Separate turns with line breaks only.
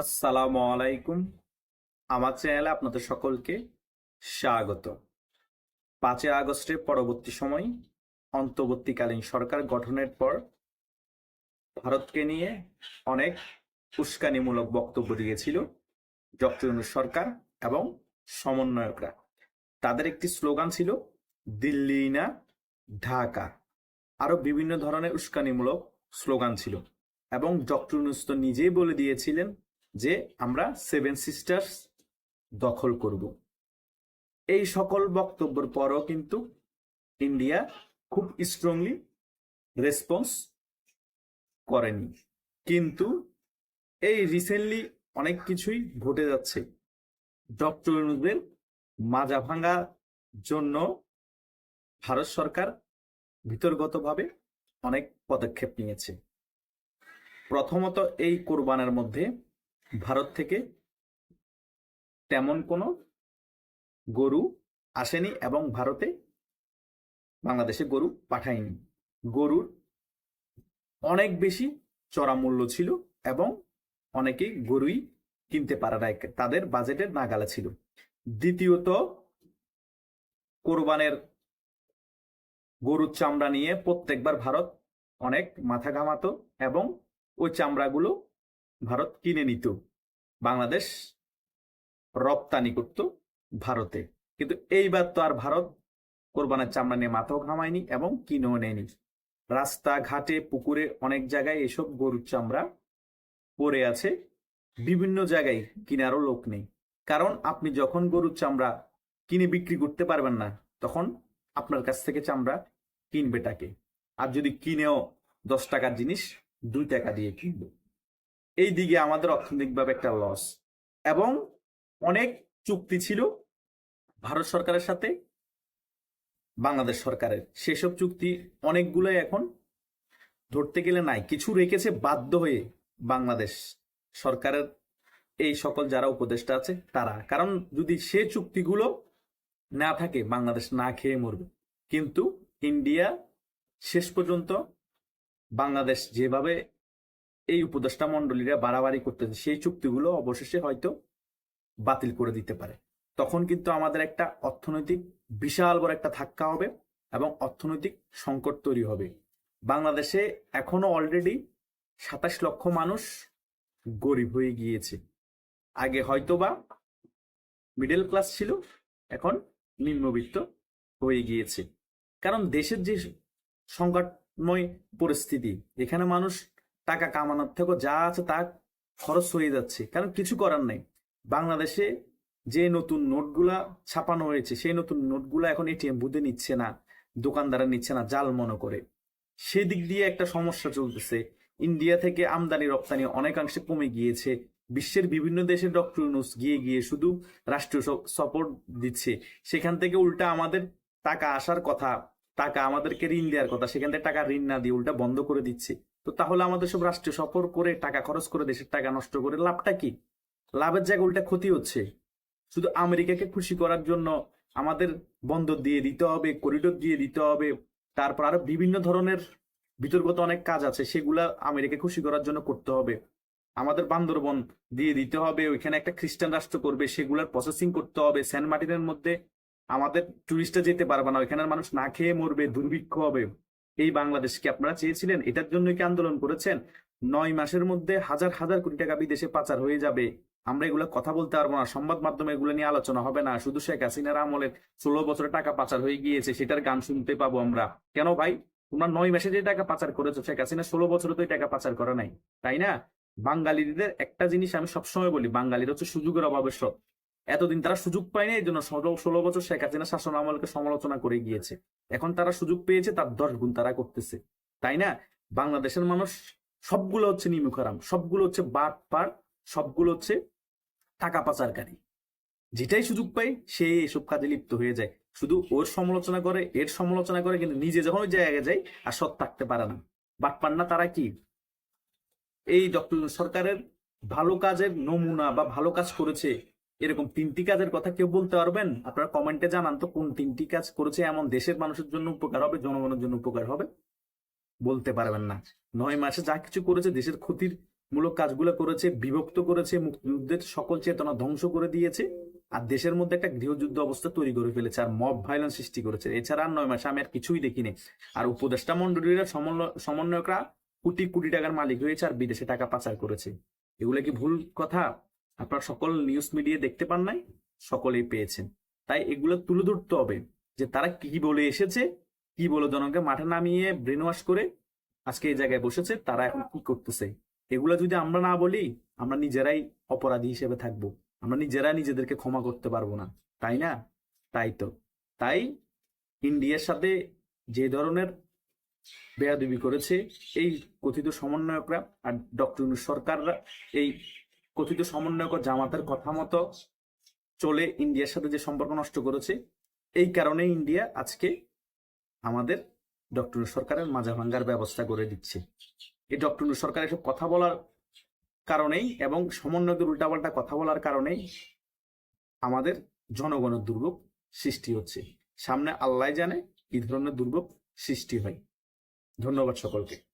আসসালামু আলাইকুম। আমার চ্যানেলে আপনাদের সকলকে স্বাগত। পাঁচই আগস্টের পরবর্তী সময় অন্তর্বর্তীকালীন সরকার গঠনের পর ভারতকে নিয়ে অনেক উস্কানিমূলক বক্তব্য দিয়েছিল ডক্টর সরকার এবং সমন্বয়করা। তাদের একটি স্লোগান ছিল, দিল্লি না ঢাকা। আরও বিভিন্ন ধরনের উস্কানিমূলক স্লোগান ছিল এবং ডক্টর ইউনূস তো নিজেই বলে দিয়েছিলেন যে আমরা সেভেন সিস্টার্স দখল করব। এই সকল বক্তব্যের পরও কিন্তু ইন্ডিয়া খুব স্ট্রংলি রেসপন্স করেনি। কিন্তু এই রিসেন্টলি অনেক কিছুই ঘটে যাচ্ছে। ডক্টর ইউনূসের মাজা ভাঙা জন্য ভারত সরকার ভিতরগতভাবে অনেক পদক্ষেপ নিয়েছে। প্রথমত এই কোরবানের মধ্যে ভারত থেকে তেমন কোনো গরু আসেনি এবং ভারতে বাংলাদেশে গরু পাঠায়নি। গরুর অনেক বেশি চড়া মূল্য ছিল এবং অনেকেই গরুই কিনতে পারে না তাদের বাজেটের নাগালে ছিল। দ্বিতীয়ত, কোরবানের গরুর চামড়া নিয়ে প্রত্যেকবার ভারত অনেক মাথা ঘামাতো এবং ওই চামড়াগুলো ভারত কিনে নিত। বাংলাদেশ রপ্তানি করত ভারতে। কিন্তু এইবার তো আর ভারত কোরবানের চামড়া নিয়ে মাথাও ঘামায়নি এবং কিনেও নেয়নি। রাস্তা ঘাটে পুকুরে অনেক জায়গায় এসব গরুর চামড়া পড়ে আছে। বিভিন্ন জায়গায় কিনারও লোক নেই। কারণ আপনি যখন গরুর চামড়া কিনে বিক্রি করতে পারবেন না, তখন আপনার কাছ থেকে চামড়া কিনবে টাকে আর যদি কিনেও দশ টাকার জিনিস দুই টাকা দিয়ে কিনবে। এই দিকে আমাদের অর্থনৈতিকভাবে একটা লস এবং অনেক চুক্তি ছিল ভারত সরকারের সাথে, বাংলাদেশ সরকারের। সেসব চুক্তি অনেকগুলোই এখন ধরতে গেলে নাই। কিছু রেখেছে বাধ্য হয়ে বাংলাদেশ সরকারের এই সকল যারা উপদেষ্টা আছে তারা। কারণ যদি সে চুক্তিগুলো না থাকে, বাংলাদেশ না খেয়ে মরবে। কিন্তু ইন্ডিয়া শেষ পর্যন্ত বাংলাদেশ যেভাবে এই উপদেষ্টা মন্ডলীরা বাড়াবাড়ি করতেছে, সেই চুক্তিগুলো অবশেষে হয়তো বাতিল করে দিতে পারে। তখন কিন্তু আমাদের একটা অর্থনৈতিক বিশাল বড় একটা ধাক্কা হবে এবং অর্থনৈতিক সংকট তৈরি হবে। বাংলাদেশে এখনও অলরেডি সাতাশ লক্ষ মানুষ গরিব হয়ে গিয়েছে। আগে হয়তো বা মিডল ক্লাস ছিল, এখন নিম্নবিত্ত হয়ে গিয়েছে। কারণ দেশের যে সংকটময় পরিস্থিতি, এখানে মানুষ টাকা কামানোর থেকে যা আছে তা খরচ হয়ে যাচ্ছে। কারণ কিছু করার নেই। বাংলাদেশে যে নতুন নোটগুলা ছাপানো হয়েছে, সেই নতুন নোটগুলা এখন এটিএম বুথে নিচ্ছে না দোকানদারা নিচ্ছে না, জাল মনে করে। সেদিক দিয়ে একটা সমস্যা চলতেছে। ইন্ডিয়া থেকে আমদানি রপ্তানি অনেকাংশে কমে গিয়েছে। বিশ্বের বিভিন্ন দেশে ডক্টর ইউনুস গিয়ে গিয়ে শুধু রাষ্ট্রীয় সাপোর্ট দিচ্ছে। সেখান থেকে উল্টা আমাদের টাকা আসার কথা, টাকা আমাদেরকে ঋণ দেওয়ার কথা, সেখান থেকে টাকা ঋণ না দিয়ে উল্টা বন্ধ করে দিচ্ছে। তো তাহলে আমাদের সব রাষ্ট্রীয় সফর করে টাকা খরচ করে দেশের টাকা নষ্ট করে লাভটা কি? লাভের জায়গায় উল্টা ক্ষতি হচ্ছে। শুধু আমেরিকাকে খুশি করার জন্য আমাদের বন্দর দিয়ে দিতে হবে করিডোর দিয়ে দিতে হবে, তারপর আরও বিভিন্ন ধরনের বিতর্কত অনেক কাজ আছে, সেগুলা আমেরিকা খুশি করার জন্য করতে হবে। আমাদের বান্দরবন দিয়ে দিতে হবে, ওইখানে একটা খ্রিস্টান রাষ্ট্র করবে, সেগুলার প্রসেসিং করতে হবে, সেন্ট মার্টিনের মধ্যে আমাদের টুরিস্টরা যেতে পারবে না, ওইখানের মানুষ না খেয়ে মরবে, দুর্ভিক্ষ হবে। এই বাংলাদেশকে আপনারা চেয়েছিলেন, এটার জন্য কি আন্দোলন করেছেন? নয় মাসের মধ্যে হাজার হাজার কোটি টাকা বিদেশে পাচার হয়ে যাবে। আমরা এগুলো কথা বলতে পারব না, সংবাদ মাধ্যমে এগুলো নিয়ে আলোচনা হবে না। শুধু শেখ হাসিনার আমলের ষোলো বছরে টাকা পাচার হয়ে গিয়েছে, সেটার গান শুনতে পাবো আমরা। কেন ভাই? তোমরা নয় মাসে যে টাকা পাচার করেছ, শেখ হাসিনা ষোলো বছরে তো টাকা পাচার করে নাই, তাই না? বাঙালিদের একটা জিনিস আমি সবসময় বলি, বাঙালির হচ্ছে সুযোগের অভাবের সব এতদিন তারা সুযোগ পায়নি, এই জন্য ষোলো বছর শেখ হাসিনা শাসন আমলকে সমালোচনা করে গিয়েছে। এখন তারা সুযোগ পেয়েছে, তার দশ গুণ তারা করতেছে। তাই না? বাংলাদেশের মানুষ সবগুলো হচ্ছে নিমুখারাম, সবগুলো হচ্ছে বাট পার, সবগুলো হচ্ছে টাকা পাচারকারী। যেটাই সুযোগ পায়, সে এসব কাজে লিপ্ত হয়ে যায়। শুধু ওর সমালোচনা করে, এর সমালোচনা করে, কিন্তু নিজে যখন ওই জায়গায় যায়, আর সৎ থাকতে পারে না। বাট পান না তারা কি? এই ডক্টর সরকারের ভালো কাজের নমুনা বা ভালো কাজ করেছে এরকম তিনটি কাজের কথা কেউ বলতে পারবেন? আপনারা কমেন্টে জানান তো কোন তিনটি কাজ করেছে এমন দেশের মানুষের জন্য উপকার হবে, জনগণের জন্য উপকার হবে? বলতে পারবেন না। নয় মাসে যা কিছু করেছে, দেশের ক্ষতির মূলক কাজগুলো করেছে, বিভক্ত করেছে, মুক্তিযুদ্ধের সকল চেতনা ধ্বংস করে দিয়েছে, আর দেশের মধ্যে একটা গৃহযুদ্ধ অবস্থা তৈরি করে ফেলেছে, আর মব ভাইলেন্স সৃষ্টি করেছে। এছাড়া আর নয় মাসে আমি আর কিছুই দেখিনি। আর উপদেষ্টা মন্ডলীরা সমন্বয়- সমন্বয়করা কোটি কোটি টাকার মালিক হয়েছে, আর বিদেশে টাকা পাচার করেছে। এগুলো কি ভুল কথা? আপনারা সকল নিউজ মিডিয়া দেখতে পান নাই, সকলেই পেয়েছেন। তাই এগুলো তুলে ধরতে হবে যে তারা কি বলে এসেছে, কি বলে জনকে মাঠে নামিয়ে ব্রেন ওয়াশ করে আজকে এই জায়গায় বসেছে, তারা এখন কি করতেছে? এগুলো যদি আমরা না বলি, আমরা নিজেরাই অপরাধী হিসেবে থাকব। আমরা নিজেরা নিজেদেরকে ক্ষমা করতে পারব না। তাই না? তাই তো। তাই ইন্ডিয়ার সাথে যে ধরনের বেয়াদবি করেছে, এই কথিত সমন্বয়করা আর ডক্টর সরকাররা, এই কথিত সমন্বয়ক জামাতের কথা মতো চলে ইন্ডিয়ার সাথে যে সম্পর্ক নষ্ট করেছে, এই কারণে ইন্ডিয়া আজকে আমাদের ডক্টর সরকারের মাজা ভাঙ্গার ব্যবস্থা করে দিচ্ছে। এই ডক্টর সরকার এসব কথা বলার কারণেই এবং সমন্বয়কের উল্টাপাল্টা কথা বলার কারণেই আমাদের জনগণের দুর্ভোগ সৃষ্টি হচ্ছে। সামনে আল্লাহ জানে কি ধরনের দুর্ভোগ সৃষ্টি হয়। ধন্যবাদ সকলকে।